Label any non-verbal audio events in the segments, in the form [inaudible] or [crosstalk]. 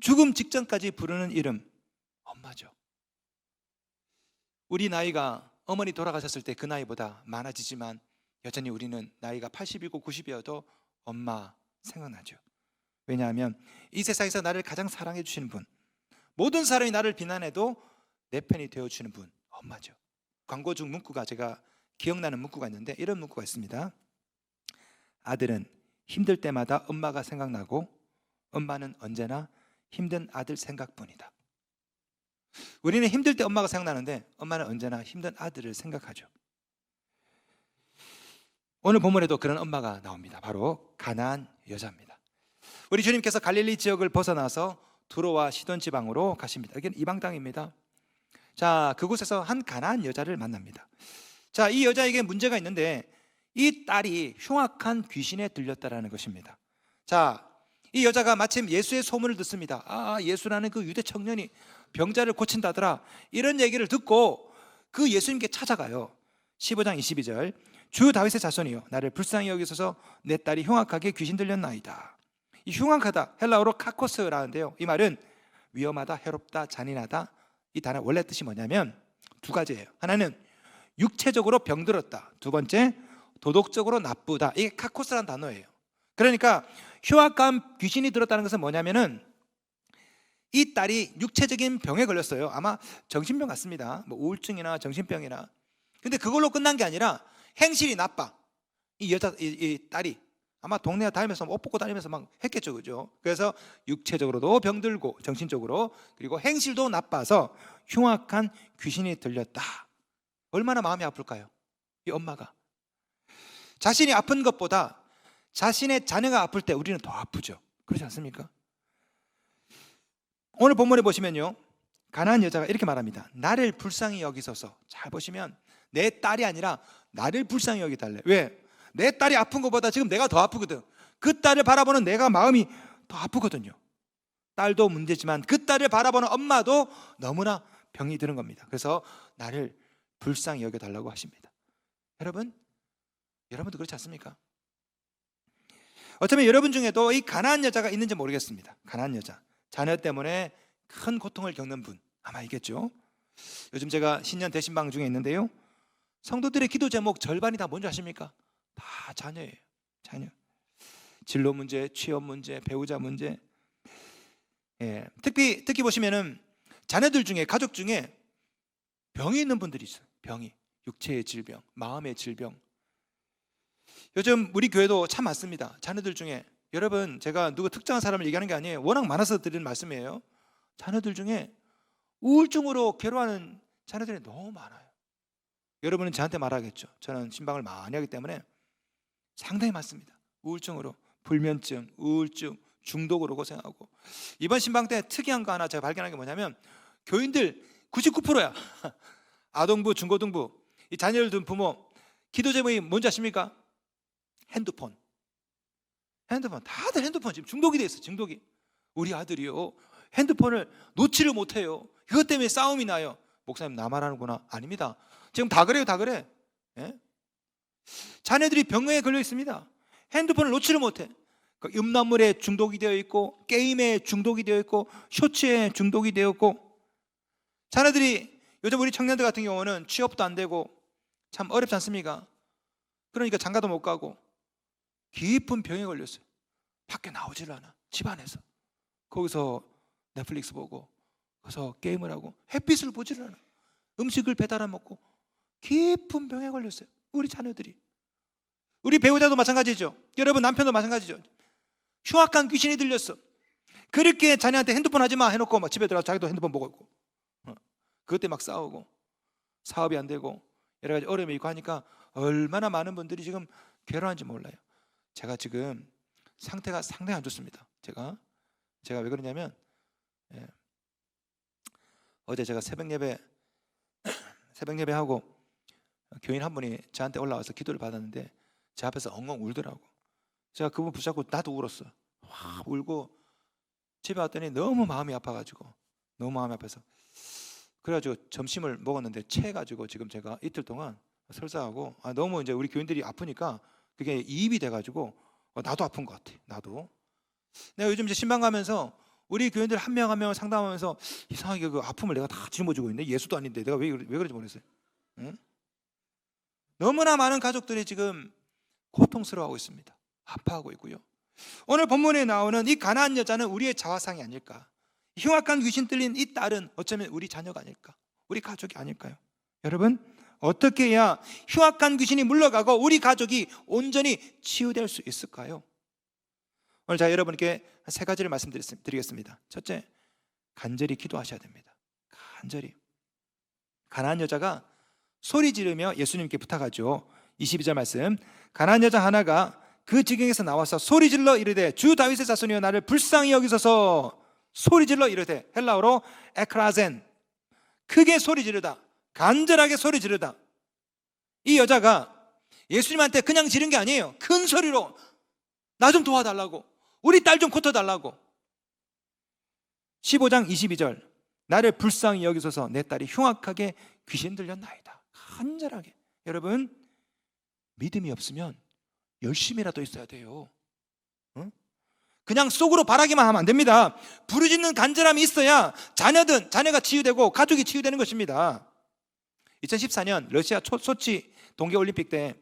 죽음 직전까지 부르는 이름 엄마죠. 우리 나이가 어머니 돌아가셨을 때 그 나이보다 많아지지만 여전히 우리는 나이가 80이고 90이어도 엄마 생각나죠. 왜냐하면 이 세상에서 나를 가장 사랑해 주시는 분, 모든 사람이 나를 비난해도 내 편이 되어 주는 분, 엄마죠. 광고 중 문구가 제가 기억나는 문구가 있는데 이런 문구가 있습니다. 아들은 힘들 때마다 엄마가 생각나고 엄마는 언제나 힘든 아들 생각뿐이다. 우리는 힘들 때 엄마가 생각나는데 엄마는 언제나 힘든 아들을 생각하죠. 오늘 본문에도 그런 엄마가 나옵니다. 바로 가나안 여자입니다. 우리 주님께서 갈릴리 지역을 벗어나서 두로와 시돈 지방으로 가십니다. 여기는 이방 땅입니다. 자, 그곳에서 한 가나안 여자를 만납니다. 자, 이 여자에게 문제가 있는데 이 딸이 흉악한 귀신에 들렸다라는 것입니다. 자, 이 여자가 마침 예수의 소문을 듣습니다. 아, 예수라는 그 유대 청년이 병자를 고친다더라. 이런 얘기를 듣고 그 예수님께 찾아가요. 15장 22절. 주 다윗의 자손이요 나를 불쌍히 여기소서 내 딸이 흉악하게 귀신 들렸나이다. 이 흉악하다 헬라어로 카코스라는데요. 이 말은 위험하다, 해롭다, 잔인하다. 이 단어 원래 뜻이 뭐냐면 두 가지예요. 하나는 육체적으로 병들었다. 두 번째 도덕적으로 나쁘다. 이게 카코스라는 단어예요. 그러니까 흉악한 귀신이 들었다는 것은 뭐냐면은 이 딸이 육체적인 병에 걸렸어요. 아마 정신병 같습니다. 뭐 우울증이나 정신병이나. 근데 그걸로 끝난 게 아니라 행실이 나빠. 이 여자 이, 이 딸이 아마 동네 다니면서 옷 벗고 다니면서 막 했겠죠, 그죠? 그래서 육체적으로도 병들고 정신적으로 그리고 행실도 나빠서 흉악한 귀신이 들렸다. 얼마나 마음이 아플까요? 이 엄마가 자신이 아픈 것보다 자신의 자녀가 아플 때 우리는 더 아프죠. 그렇지 않습니까? 오늘 본문에 보시면요. 가난한 여자가 이렇게 말합니다. 나를 불쌍히 여기소서. 잘 보시면 내 딸이 아니라 나를 불쌍히 여기달래. 왜? 내 딸이 아픈 것보다 지금 내가 더 아프거든. 그 딸을 바라보는 내가 마음이 더 아프거든요. 딸도 문제지만 그 딸을 바라보는 엄마도 너무나 병이 드는 겁니다. 그래서 나를 불쌍히 여겨달라고 하십니다. 여러분, 여러분도 그렇지 않습니까? 어쩌면 여러분 중에도 이 가난한 여자가 있는지 모르겠습니다. 가난한 여자. 자녀 때문에 큰 고통을 겪는 분 아마 있겠죠. 요즘 제가 신년 대신방 중에 있는데요. 성도들의 기도 제목 절반이 다 뭔지 아십니까? 다 자녀예요. 자녀. 진로 문제, 취업 문제, 배우자 문제. 예. 특히 특히 보시면은 자녀들 중에 가족 중에 병이 있는 분들이 있어요. 병이 육체의 질병, 마음의 질병. 요즘 우리 교회도 참 많습니다. 자녀들 중에 여러분 제가 누구 특정한 사람을 얘기하는 게 아니에요. 워낙 많아서 드리는 말씀이에요. 자녀들 중에 우울증으로 괴로워하는 자녀들이 너무 많아요. 여러분은 저한테 말하겠죠. 저는 신방을 많이 하기 때문에 상당히 많습니다. 우울증으로 불면증, 우울증, 중독으로 고생하고 이번 신방 때 특이한 거 하나 제가 발견한 게 뭐냐면 교인들 99%야. [laughs] 아동부, 중고등부 이 자녀를 둔 부모 기도 제목이 뭔지 아십니까? 핸드폰. 핸드폰 다들 핸드폰 지금 중독이 돼 있어. 중독이. 우리 아들이요 핸드폰을 놓지를 못해요. 이것 때문에 싸움이 나요. 목사님 나만 하는구나. 아닙니다. 지금 다 그래요, 다 그래. 예? 자녀들이 병에 걸려 있습니다. 핸드폰을 놓지를 못해. 그 음란물에 중독이 되어 있고 게임에 중독이 되어 있고 쇼츠에 중독이 되어 있고 자녀들이 요즘 우리 청년들 같은 경우는 취업도 안 되고 참 어렵지 않습니까? 그러니까 장가도 못 가고 깊은 병에 걸렸어요. 밖에 나오질 않아. 집 안에서. 거기서 넷플릭스 보고 거기서 게임을 하고 햇빛을 보질 않아. 음식을 배달해 먹고 깊은 병에 걸렸어요. 우리 자녀들이. 우리 배우자도 마찬가지죠. 여러분 남편도 마찬가지죠. 흉악한 귀신이 들렸어. 그렇게 자녀한테 핸드폰 하지 마 해놓고 막 집에 들어가서 자기도 핸드폰 보고 있고. 어. 때문에 막 싸우고 사업이 안 되고 여러 가지 어려움이 있고 하니까 얼마나 많은 분들이 지금 괴로운지 몰라요. 제가 지금 상태가 상당히 안 좋습니다. 제가 제가 왜 그러냐면 예. 어제 제가 새벽 예배 [clears throat] 새벽 예배 하고 교인 한 분이 저한테 올라와서 기도를 받았는데 제 앞에서 엉엉 울더라고. 제가 그분 붙잡고 나도 울었어. 와 울고 집에 왔더니 너무 마음이 아파가지고 너무 마음이 아파서 그래가지고 점심을 먹었는데 체해가지고 지금 제가 이틀 동안 설사하고 아, 너무 이제 우리 교인들이 아프니까 그게 이입이 돼가지고 어, 나도 아픈 것 같아. 나도. 내가 요즘 이제 신방 가면서 우리 교인들 한 명 한명 상담하면서 이상하게 그 아픔을 내가 다 짊어지고 있네. 예수도 아닌데 내가 왜, 왜 그런지 모르겠어요. 응? 너무나 많은 가족들이 지금 고통스러워하고 있습니다. 아파하고 있고요. 오늘 본문에 나오는 이 가나안 여자는 우리의 자화상이 아닐까? 흉악한 귀신 들린 이 딸은 어쩌면 우리 자녀가 아닐까? 우리 가족이 아닐까요? 여러분 어떻게 해야 흉악한 귀신이 물러가고 우리 가족이 온전히 치유될 수 있을까요? 오늘 제가 여러분께 세 가지를 말씀드리겠습니다. 첫째, 간절히 기도하셔야 됩니다. 간절히. 가나안 여자가 소리 지르며 예수님께 부탁하죠. 22절 말씀. 가나안 여자 하나가 그 지경에서 나와서 소리 질러 이르되 주 다윗의 자손이여 나를 불쌍히 여기소서 소리 질러 이르되 헬라어로 에크라젠 크게 소리 지르다 간절하게 소리 지르다. 이 여자가 예수님한테 그냥 지른 게 아니에요. 큰 소리로 나 좀 도와달라고 우리 딸 좀 고쳐달라고. 15장 22절 나를 불쌍히 여기소서 내 딸이 흉악하게 귀신 들렸나이다. 간절하게. 여러분 믿음이 없으면 열심히라도 있어야 돼요. 응? 그냥 속으로 바라기만 하면 안 됩니다. 부르짖는 간절함이 있어야 자녀든 자녀가 치유되고 가족이 치유되는 것입니다 2014년 러시아 초- 소치 동계올림픽 때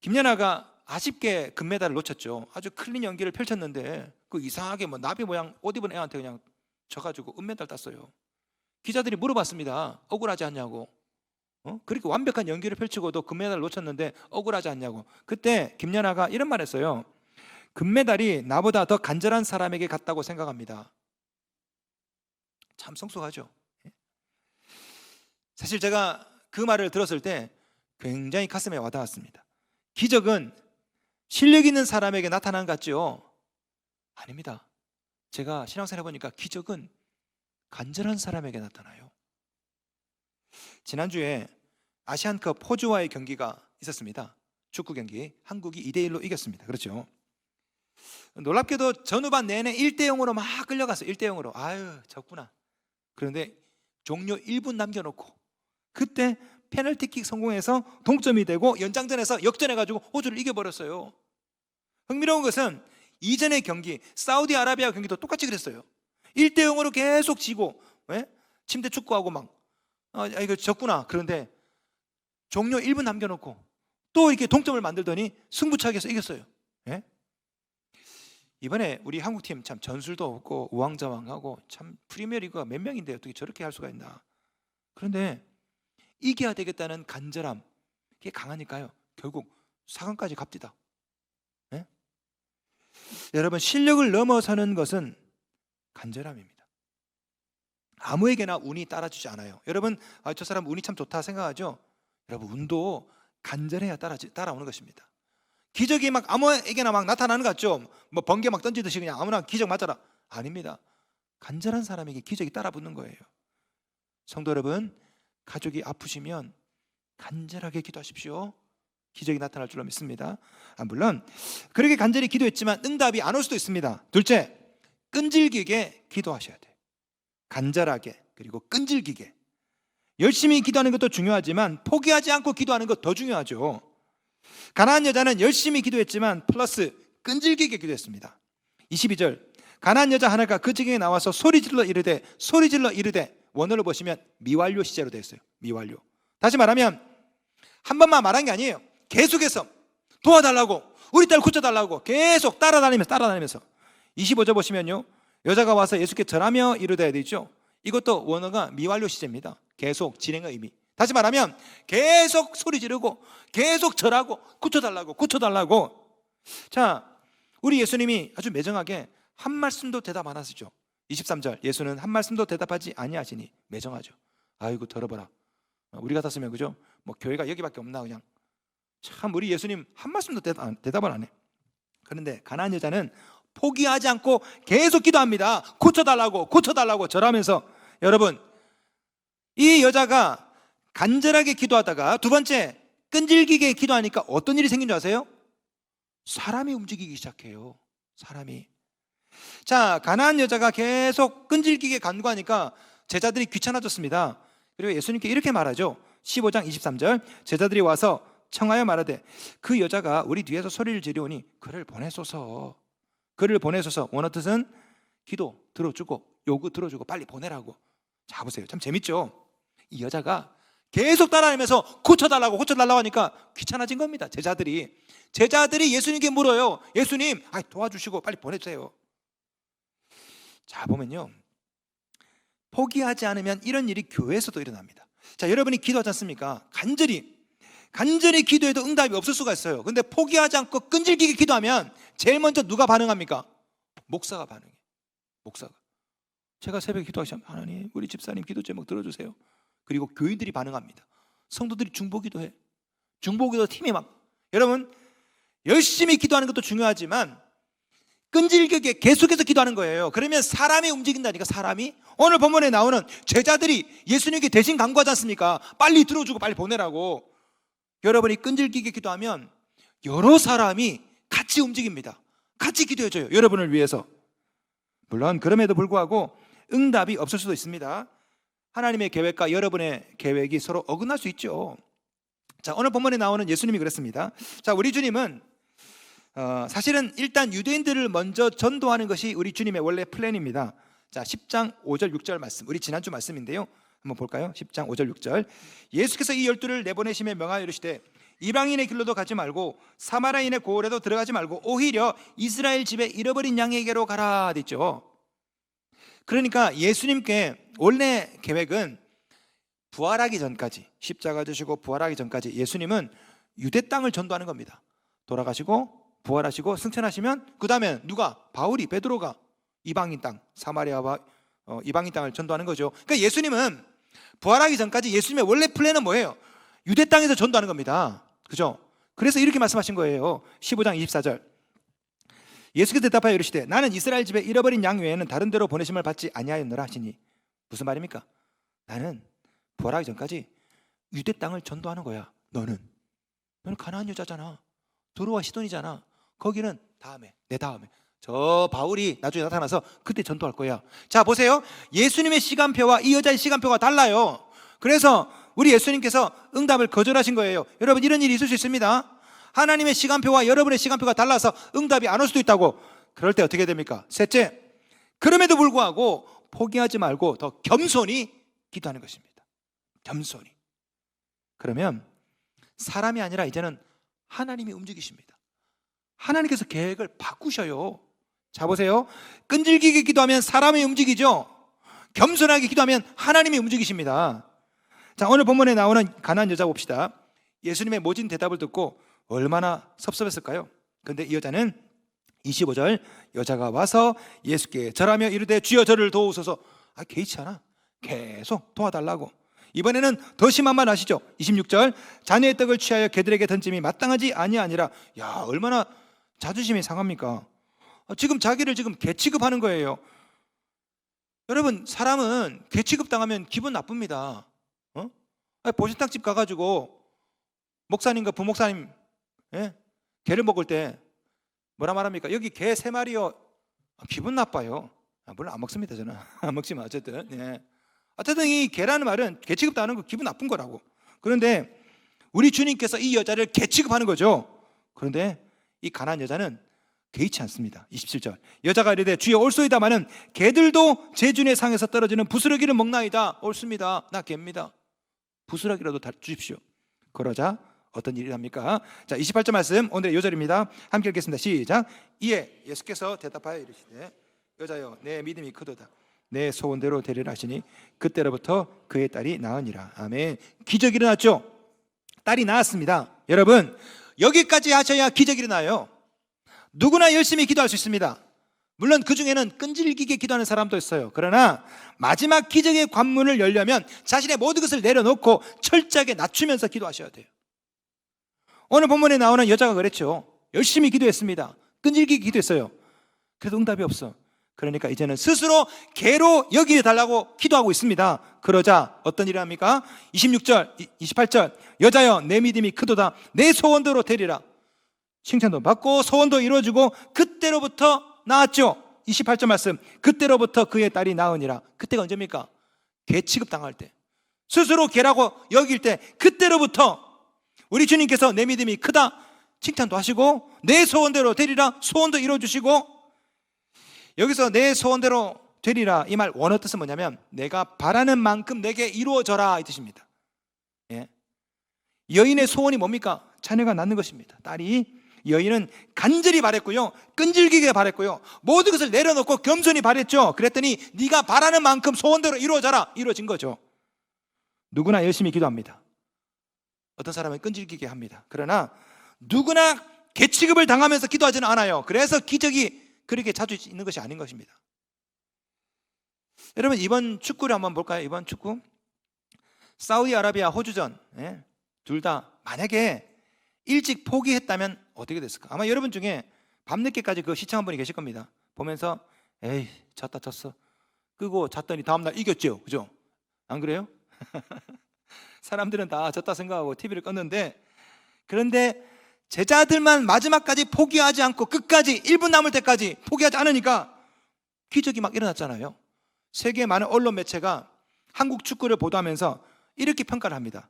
김연아가 아쉽게 금메달을 놓쳤죠. 아주 클린 연기를 펼쳤는데 그 이상하게 뭐 나비 모양 옷 입은 애한테 그냥 져가지고 은메달 땄어요. 기자들이 물어봤습니다. 억울하지 않냐고. 어? 그렇게 완벽한 연기를 펼치고도 금메달을 놓쳤는데 억울하지 않냐고. 그때 김연아가 이런 말 했어요. 금메달이 나보다 더 간절한 사람에게 갔다고 생각합니다. 참 성숙하죠. 예. 사실 제가 그 말을 들었을 때 굉장히 가슴에 와닿았습니다. 기적은 실력 있는 사람에게 나타난 것 같죠? 아닙니다. 제가 신앙생활 해보니까 기적은 간절한 사람에게 나타나요. 지난주에 아시안컵 호주와의 경기가 있었습니다. 축구 경기. 한국이 2대1로 이겼습니다. 그렇죠. 놀랍게도 전후반 내내 1대 0으로 막 끌려갔어요. 1대 0으로. 아유, 졌구나. 그런데 종료 1분 남겨놓고 그때 페널티킥 성공해서 동점이 되고 연장전에서 역전해가지고 호주를 이겨버렸어요. 흥미로운 것은 이전의 경기 사우디아라비아 경기도 똑같이 그랬어요. 1대 0으로 계속 지고 예? 침대 축구하고 막 아, 이거 졌구나. 그런데 종료 1분 남겨놓고 또 이렇게 동점을 만들더니 승부차기에서 이겼어요. 예? 이번에 우리 한국팀 참 전술도 없고 우왕좌왕하고 참 프리미어리그가 몇 명인데 어떻게 저렇게 할 수가 있나? 그런데 이겨야 되겠다는 간절함 그게 강하니까요. 결국 4강까지 갑니다. 예? 여러분 실력을 넘어서는 것은 간절함입니다. 아무에게나 운이 따라주지 않아요. 여러분 아, 저 사람 운이 참 좋다 생각하죠? 여러분 운도 간절해야 따라 따라오는 것입니다. 기적이 막 아무에게나 막 나타나는 것 같죠? 뭐 번개 막 던지듯이 그냥 아무나 기적 맞아라. 아닙니다. 간절한 사람에게 기적이 따라 붙는 거예요. 성도 여러분, 가족이 아프시면 간절하게 기도하십시오. 기적이 나타날 줄로 믿습니다. 아, 물론 그렇게 간절히 기도했지만 응답이 안 올 수도 있습니다. 둘째, 끈질기게 기도하셔야 돼요. 간절하게 그리고 끈질기게 열심히 기도하는 것도 중요하지만 포기하지 않고 기도하는 것 더 중요하죠. 가나안 여자는 열심히 기도했지만 플러스 끈질기게 기도했습니다. 22절 가나안 여자 하나가 그 지경에 나와서 소리 질러 이르되 소리 질러 이르되 원어를 보시면 미완료 시제로 되어 있어요. 미완료. 다시 말하면 한 번만 말한 게 아니에요. 계속해서 도와달라고 우리 딸 고쳐달라고 계속 따라다니면서 따라다니면서 25절 보시면요. 여자가 와서 예수께 절하며 이르되 되죠. 이것도 원어가 미완료 시제입니다. 계속 진행의 의미. 다시 말하면 계속 소리 지르고 계속 절하고 고쳐달라고 고쳐달라고. 자, 우리 예수님이 아주 매정하게 한 말씀도 대답 안 하시죠. 23절 예수는 한 말씀도 대답하지 아니하시니 매정하죠. 아이고 더러워라. 우리 같았으면 그죠? 뭐 교회가 여기밖에 없나 그냥. 참 우리 예수님 한 말씀도 대답, 안- 대답을 안 해. 그런데 가나안 여자는 포기하지 않고 계속 기도합니다. 고쳐달라고 고쳐달라고 절하면서 여러분 이 여자가 간절하게 기도하다가 두 번째 끈질기게 기도하니까 어떤 일이 생긴 줄 아세요? 사람이 움직이기 시작해요. 사람이 자 가나안 여자가 계속 끈질기게 간구하니까 제자들이 귀찮아졌습니다. 그리고 예수님께 이렇게 말하죠. 15장 23절 제자들이 와서 청하여 말하되 그 여자가 우리 뒤에서 소리를 지르오니 그를 보내소서 그를 보내소서 원어 뜻은 기도 들어주고 요구 들어주고 빨리 보내라고. 자 보세요. 참 재밌죠? 이 여자가 계속 따라다니면서 고쳐달라고 고쳐달라고 하니까 귀찮아진 겁니다. 제자들이 제자들이 예수님께 물어요. 예수님, 아 도와주시고 빨리 보내주세요. 자 보면요, 포기하지 않으면 이런 일이 교회에서도 일어납니다. 자 여러분이 기도하지 않습니까? 간절히 간절히 기도해도 응답이 없을 수가 있어요. 근데 포기하지 않고 끈질기게 기도하면 제일 먼저 누가 반응합니까? 목사가 반응해. 목사가. 제가 새벽에 기도하시면 하나님 우리 집사님 기도 제목 들어주세요. 그리고 교인들이 반응합니다. 성도들이 중보기도해. 중보기도 팀이 막 여러분 열심히 기도하는 것도 중요하지만 끈질기게 계속해서 기도하는 거예요. 그러면 사람이 움직인다니까 사람이 오늘 본문에 나오는 제자들이 예수님께 대신 간구하지 않습니까? 빨리 들어주고 빨리 보내라고. 여러분이 끈질기게 기도하면 여러 사람이 같이 움직입니다. 같이 기도해줘요. 여러분을 위해서. 물론 그럼에도 불구하고 응답이 없을 수도 있습니다. 하나님의 계획과 여러분의 계획이 서로 어긋날 수 있죠. 자, 오늘 본문에 나오는 예수님이 그랬습니다. 자, 우리 주님은 어, 사실은 일단 유대인들을 먼저 전도하는 것이 우리 주님의 원래 플랜입니다. 자, 10장 5절 6절 말씀. 우리 지난주 말씀인데요. 한번 볼까요? 10장 5절 6절. 예수께서 이 열두를 내보내심에 명하여 이르시되 이방인의 길로도 가지 말고 사마리아인의 고을에도 들어가지 말고 오히려 이스라엘 집에 잃어버린 양에게로 가라 됐죠. 그러니까 예수님께 원래 계획은 부활하기 전까지 십자가 지시고 부활하기 전까지 예수님은 유대 땅을 전도하는 겁니다. 돌아가시고 부활하시고 승천하시면 그 다음에 누가 바울이 베드로가 이방인 땅 사마리아와 어, 이방인 땅을 전도하는 거죠. 그러니까 예수님은 부활하기 전까지 예수님의 원래 플랜은 뭐예요? 유대 땅에서 전도하는 겁니다. 그죠? 그래서 이렇게 말씀하신 거예요. 15장 24절. 예수께서 대답하여 이르시되 나는 이스라엘 집에 잃어버린 양 외에는 다른 데로 보내심을 받지 아니하였노라 하시니 무슨 말입니까? 나는 부활하기 전까지 유대 땅을 전도하는 거야. 너는 너는 가나안 여자잖아. 도로와 시돈이잖아. 거기는 다음에 내 다음에 저 바울이 나중에 나타나서 그때 전도할 거야. 자 보세요. 예수님의 시간표와 이 여자의 시간표가 달라요. 그래서 우리 예수님께서 응답을 거절하신 거예요. 여러분 이런 일이 있을 수 있습니다. 하나님의 시간표와 여러분의 시간표가 달라서 응답이 안 올 수도 있다고. 그럴 때 어떻게 됩니까? 셋째, 그럼에도 불구하고 포기하지 말고 더 겸손히 기도하는 것입니다. 겸손히. 그러면 사람이 아니라 이제는 하나님이 움직이십니다. 하나님께서 계획을 바꾸셔요. 자 보세요. 끈질기게 기도하면 사람이 움직이죠. 겸손하게 기도하면 하나님이 움직이십니다. 자 오늘 본문에 나오는 가난 여자 봅시다. 예수님의 모진 대답을 듣고 얼마나 섭섭했을까요? 근데 이 여자는 25절 여자가 와서 예수께 절하며 이르되 주여 저를 도우소서. 아 개의치 않아. 계속 도와달라고. 이번에는 더 심한 말 아시죠? 26절 자녀의 떡을 취하여 개들에게 던짐이 마땅하지 아니하니라. 야 얼마나 자존심이 상합니까? 어, 지금 자기를 지금 개 취급하는 거예요. 여러분 사람은 개 취급 당하면 기분 나쁩니다. 어? 보신탕집 가가지고 목사님과 부목사님 예? 개를 먹을 때 뭐라 말합니까? 여기 개 세 마리요. 아, 기분 나빠요. 아, 물론 안 먹습니다 저는 [laughs] 안 먹지만 어쨌든 예. 어쨌든 이 개라는 말은 개 취급 당하는 거 기분 나쁜 거라고. 그런데 우리 주님께서 이 여자를 개 취급하는 거죠. 그런데 이 가난 여자는 개의치 않습니다. 27절. 여자가 이르되 주여 올소이다마는 개들도 제 준의 상에서 떨어지는 부스러기를 먹나이다. 옳습니다. 나 개입니다. 부스러기라도 다 주십시오. 그러자 어떤 일이 납니까? 자, 28절 말씀 오늘의 요절입니다. 함께 읽겠습니다. 시작. 이에 예수께서 대답하여 이르시되 여자여 내 믿음이 크도다. 내 소원대로 되리라 하시니 그때로부터 그의 딸이 나으니라. 아멘. 기적이 일어났죠. 딸이 나았습니다. 여러분 여기까지 하셔야 기적이 일어나요. 누구나 열심히 기도할 수 있습니다. 물론 그 중에는 끈질기게 기도하는 사람도 있어요. 그러나 마지막 기적의 관문을 열려면 자신의 모든 것을 내려놓고 철저하게 낮추면서 기도하셔야 돼요. 오늘 본문에 나오는 여자가 그랬죠. 열심히 기도했습니다. 끈질기게 기도했어요. 그래도 응답이 없어. 그러니까 이제는 스스로 개로 여기에 달라고 기도하고 있습니다. 그러자 어떤 일을 합니까? 26절, 28절. 여자여 내 믿음이 크도다. 내 소원대로 되리라. 칭찬도 받고 소원도 이루어지고 그때로부터 나았죠. 28절 말씀. 그때로부터 그의 딸이 나으니라. 그때가 언제입니까? 개 취급 당할 때. 스스로 개라고 여길 때 그때로부터 우리 주님께서 내 믿음이 크다 칭찬도 하시고 내 소원대로 되리라 소원도 이루어 주시고 여기서 내 소원대로 되리라 이 말 원어 뜻은 뭐냐면 내가 바라는 만큼 내게 이루어져라 이 뜻입니다. 예. 여인의 소원이 뭡니까? 자녀가 낳는 것입니다. 딸이 여인은 간절히 바랬고요. 끈질기게 바랬고요. 모든 것을 내려놓고 겸손히 바랬죠. 그랬더니 네가 바라는 만큼 소원대로 이루어져라. 이루어진 거죠. 누구나 열심히 기도합니다. 어떤 사람은 끈질기게 합니다. 그러나 누구나 개취급을 당하면서 기도하지는 않아요. 그래서 기적이 그렇게 자주 있는 것이 아닌 것입니다. 여러분 이번 축구를 한번 볼까요? 이번 축구 사우디아라비아 호주전 예? 둘다 만약에 일찍 포기했다면 어떻게 됐을까? 아마 여러분 중에 밤늦게까지 그 시청한 분이 계실 겁니다. 보면서 에이 졌다 졌어 끄고 잤더니 다음날 이겼죠, 그죠? 안 그래요? [laughs] 사람들은 다 졌다 생각하고 TV를 껐는데 그런데 제자들만 마지막까지 포기하지 않고 끝까지 1분 남을 때까지 포기하지 않으니까 기적이 막 일어났잖아요. 세계 많은 언론 매체가 한국 축구를 보도하면서 이렇게 평가를 합니다.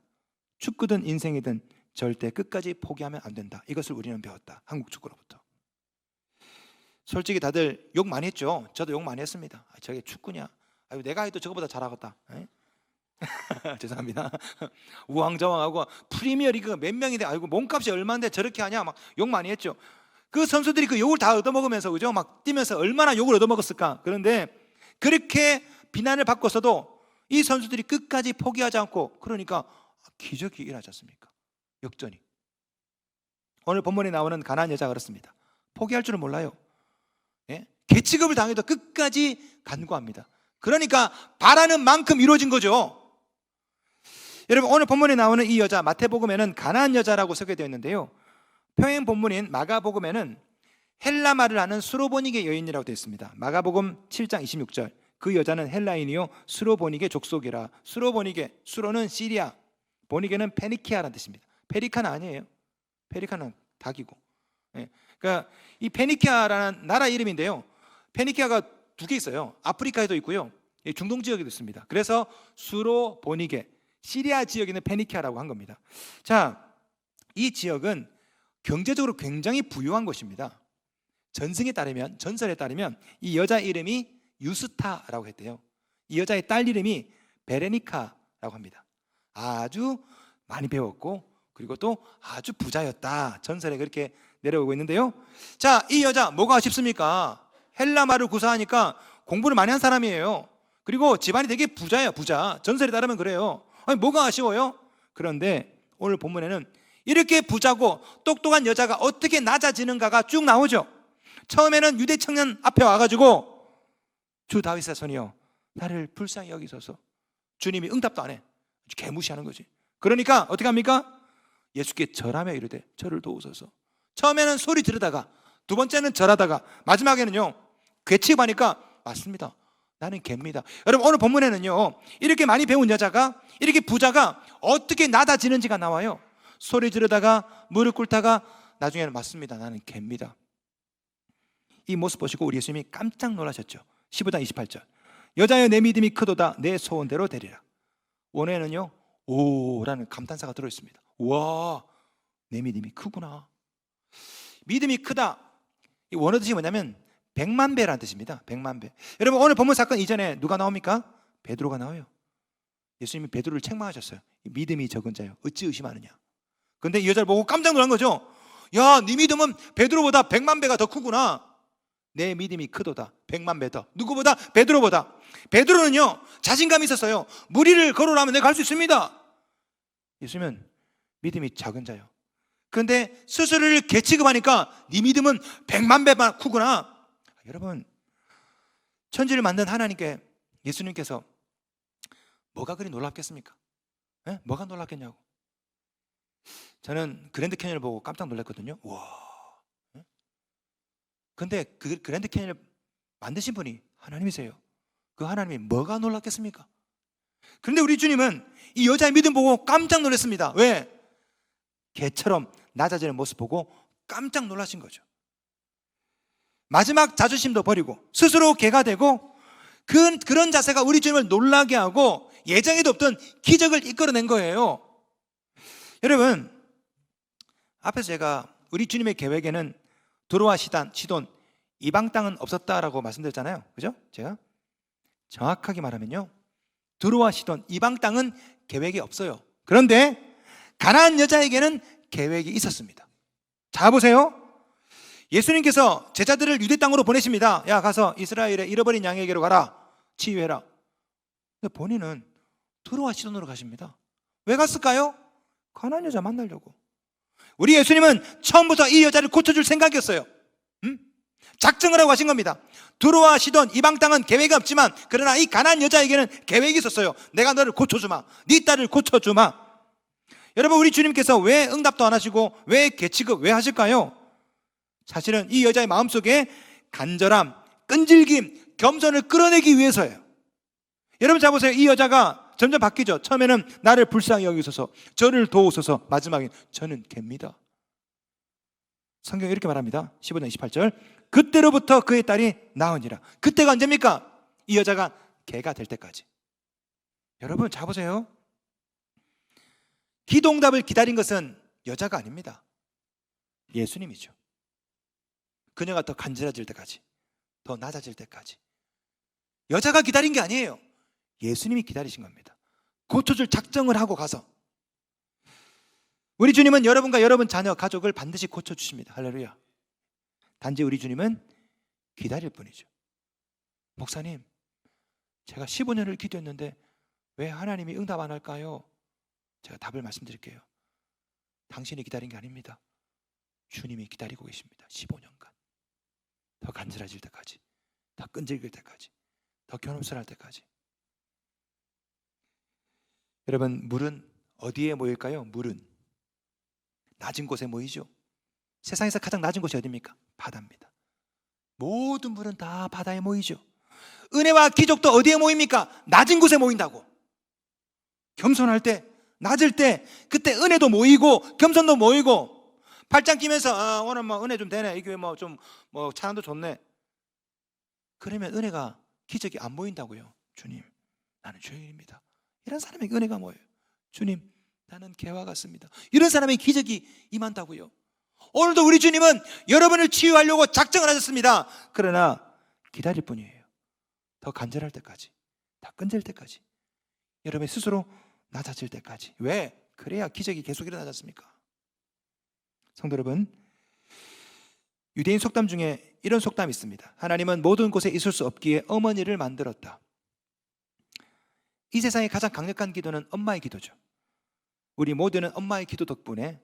축구든 인생이든 절대 끝까지 포기하면 안 된다. 이것을 우리는 배웠다. 한국 축구로부터. 솔직히 다들 욕 많이 했죠. 저도 욕 많이 했습니다. 아, 저게 축구냐? 아유, 내가 해도 저거보다 잘하겠다. 에? [laughs] 죄송합니다. 우왕좌왕하고 프리미어리그 몇 명인데 아이고 몸값이 얼마인데 저렇게 하냐 막 욕 많이 했죠. 그 선수들이 그 욕을 다 얻어먹으면서 그죠? 막 뛰면서 얼마나 욕을 얻어먹었을까. 그런데 그렇게 비난을 받고서도 이 선수들이 끝까지 포기하지 않고 그러니까 기적이 일어나지 않습니까? 역전이. 오늘 본문에 나오는 가난한 여자가 그렇습니다. 포기할 줄은 몰라요. 예? 개취급을 당해도 끝까지 간구합니다. 그러니까 바라는 만큼 이루어진 거죠. 여러분 오늘 본문에 나오는 이 여자 마태복음에는 가나안 여자라고 소개되어 있는데요. 평행 본문인 마가복음에는 헬라 말을 하는 수로보니게 여인이라고 되어 있습니다. 마가복음 7장 26절. 그 여자는 헬라인이요 수로보니게 족속이라. 수로보니게 수로는 시리아, 보니게는 페니키아라는 뜻입니다. 페리카는 아니에요. 페리카는 닭이고. 예. 그러니까 이 페니키아라는 나라 이름인데요. 페니키아가 두 개 있어요. 아프리카에도 있고요. 이 중동 지역에도 있습니다. 그래서 수로 보니게 시리아 지역에는 페니키아라고 한 겁니다. 자, 이 지역은 경제적으로 굉장히 부유한 곳입니다. 전승에 따르면 전설에 따르면 이 여자 이름이 유스타라고 했대요. 이 여자의 딸 이름이 베레니카라고 합니다. 아주 많이 배웠고 그리고 또 아주 부자였다. 전설에 그렇게 내려오고 있는데요. 자, 이 여자 뭐가 아쉽습니까? 헬라 말을 구사하니까 공부를 많이 한 사람이에요. 그리고 집안이 되게 부자예요, 부자. 전설에 따르면 그래요. 아니, 뭐가 아쉬워요? 그런데 오늘 본문에는 이렇게 부자고 똑똑한 여자가 어떻게 낮아지는가가 쭉 나오죠. 처음에는 유대 청년 앞에 와가지고 주 다윗의 손이요 나를 불쌍히 여기소서 주님이 응답도 안 해. 개무시하는 거지. 그러니까 어떻게 합니까? 예수께 절하며 이르되 저를 도우소서. 처음에는 소리 지르다가 두 번째는 절하다가 마지막에는요 괴치하니까 맞습니다. 나는 개입니다. 여러분 오늘 본문에는요 이렇게 많이 배운 여자가 이렇게 부자가 어떻게 낮아지는지가 나와요. 소리 지르다가 무릎 꿇다가 나중에는 맞습니다. 나는 개입니다. 이 모습 보시고 우리 예수님이 깜짝 놀라셨죠. 15장 28절. 여자여 내 믿음이 크도다 내 소원대로 되리라. 원에는요 오라는 감탄사가 들어 있습니다. 와, 내 믿음이 크구나. 믿음이 크다. 이 원어 뜻이 뭐냐면 백만 배라는 뜻입니다. 백만 배. 여러분 오늘 본문 사건 이전에 누가 나옵니까? 베드로가 나와요. 예수님이 베드로를 책망하셨어요. 믿음이 적은 자요. 어찌 의심하느냐? 근데 이 여자를 보고 깜짝 놀란 거죠. 야, 네 믿음은 베드로보다 백만 배가 더 크구나. 내 믿음이 크도다. 백만 배 더. 누구보다? 베드로보다. 베드로는요, 자신감이 있었어요. 무리를 걸어라면 내가 갈 수 있습니다. 예수님은 믿음이 작은 자요. 그런데 스스로를 개취급하니까 네 믿음은 백만 배만 크구나. 여러분, 천지를 만든 하나님께 예수님께서 뭐가 그리 놀랍겠습니까? 예? 뭐가 놀랍겠냐고. 저는 그랜드 캐니언을 보고 깜짝 놀랐거든요. 와. 예? 근데 그 그랜드 캐니언을 만드신 분이 하나님이세요. 그 하나님이 뭐가 놀랐겠습니까? 그런데 우리 주님은 이 여자의 믿음 보고 깜짝 놀랐습니다. 왜? 개처럼 낮아지는 모습 보고 깜짝 놀라신 거죠. 마지막 자존심도 버리고 스스로 개가 되고 그, 그런 자세가 우리 주님을 놀라게 하고 예정에도 없던 기적을 이끌어낸 거예요. 여러분, 앞에서 제가 우리 주님의 계획에는 드로와 시단, 시돈 이방 땅은 없었다라고 말씀드렸잖아요. 그죠? 제가 정확하게 말하면요. 두로와 시돈 이방 땅은 계획이 없어요. 그런데 가나안 여자에게는 계획이 있었습니다. 자 보세요. 예수님께서 제자들을 유대 땅으로 보내십니다. 야 가서 이스라엘의 잃어버린 양에게로 가라. 치유해라. 근데 본인은 두로와 시돈으로 가십니다. 왜 갔을까요? 가나안 여자 만나려고. 우리 예수님은 처음부터 이 여자를 고쳐줄 생각이었어요. 음? 작정을 하고 하신 겁니다. 두로와 시돈 이방 땅은 계획이 없지만 그러나 이 가난 여자에게는 계획이 있었어요. 내가 너를 고쳐주마. 네 딸을 고쳐주마. 여러분 우리 주님께서 왜 응답도 안 하시고 왜 개취급 왜 하실까요? 사실은 이 여자의 마음속에 간절함, 끈질김, 겸손을 끌어내기 위해서예요. 여러분 자 보세요. 이 여자가 점점 바뀌죠. 처음에는 나를 불쌍히 여기소서, 저를 도우소서, 마지막엔 저는 개입니다. 성경이 이렇게 말합니다. 15장 28절. 그때로부터 그의 딸이 나으니라. 그때가 언제입니까? 이 여자가 개가 될 때까지. 여러분 자 보세요. 기도응답을 기다린 것은 여자가 아닙니다. 예수님이죠. 그녀가 더 간절해질 때까지, 더 낮아질 때까지. 여자가 기다린 게 아니에요. 예수님이 기다리신 겁니다. 고쳐줄 작정을 하고 가서. 우리 주님은 여러분과 여러분 자녀, 가족을 반드시 고쳐주십니다. 할렐루야. 단지 우리 주님은 기다릴 뿐이죠. 목사님, 제가 15년을 기도했는데 왜 하나님이 응답 안 할까요? 제가 답을 말씀드릴게요. 당신이 기다린 게 아닙니다. 주님이 기다리고 계십니다. 15년간. 더 간절해질 때까지, 더 끈질길 때까지, 더 견험스러울 때까지. 여러분, 물은 어디에 모일까요? 물은 낮은 곳에 모이죠. 세상에서 가장 낮은 곳이 어디입니까? 바다입니다. 모든 물은 다 바다에 모이죠. 은혜와 기적도 어디에 모입니까? 낮은 곳에 모인다고. 겸손할 때, 낮을 때, 그때 은혜도 모이고, 겸손도 모이고, 팔짱 끼면서, 아, 오늘 뭐 은혜 좀 되네. 이게 뭐 좀, 뭐 찬양도 좋네. 그러면 은혜가, 기적이 안 보인다고요. 주님, 나는 죄인입니다. 이런 사람에게 은혜가 뭐예요? 주님, 나는 개와 같습니다. 이런 사람의 기적이 임한다고요. 오늘도 우리 주님은 여러분을 치유하려고 작정을 하셨습니다. 그러나 기다릴 뿐이에요. 더 간절할 때까지, 더 끈질 때까지, 여러분 스스로 낮아질 때까지. 왜? 그래야 기적이 계속 일어나지 않습니까? 성도 여러분, 유대인 속담 중에 이런 속담이 있습니다. 하나님은 모든 곳에 있을 수 없기에 어머니를 만들었다. 이 세상의 가장 강력한 기도는 엄마의 기도죠. 우리 모두는 엄마의 기도 덕분에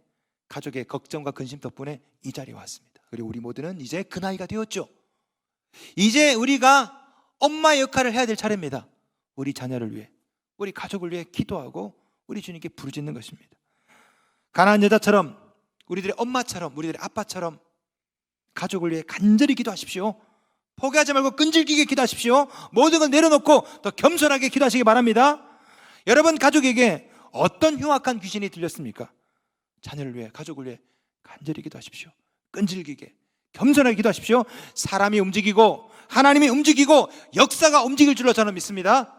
가족의 걱정과 근심 덕분에 이 자리에 왔습니다. 그리고 우리 모두는 이제 그 나이가 되었죠. 이제 우리가 엄마의 역할을 해야 될 차례입니다. 우리 자녀를 위해, 우리 가족을 위해 기도하고 우리 주님께 부르짖는 것입니다. 가난한 여자처럼 우리들의 엄마처럼 우리들의 아빠처럼 가족을 위해 간절히 기도하십시오. 포기하지 말고 끈질기게 기도하십시오. 모든 걸 내려놓고 더 겸손하게 기도하시기 바랍니다. 여러분 가족에게 어떤 흉악한 귀신이 들렸습니까? 자녀를 위해 가족을 위해 간절히 기도하십시오. 끈질기게 겸손하게 기도하십시오. 사람이 움직이고 하나님이 움직이고 역사가 움직일 줄로 저는 믿습니다.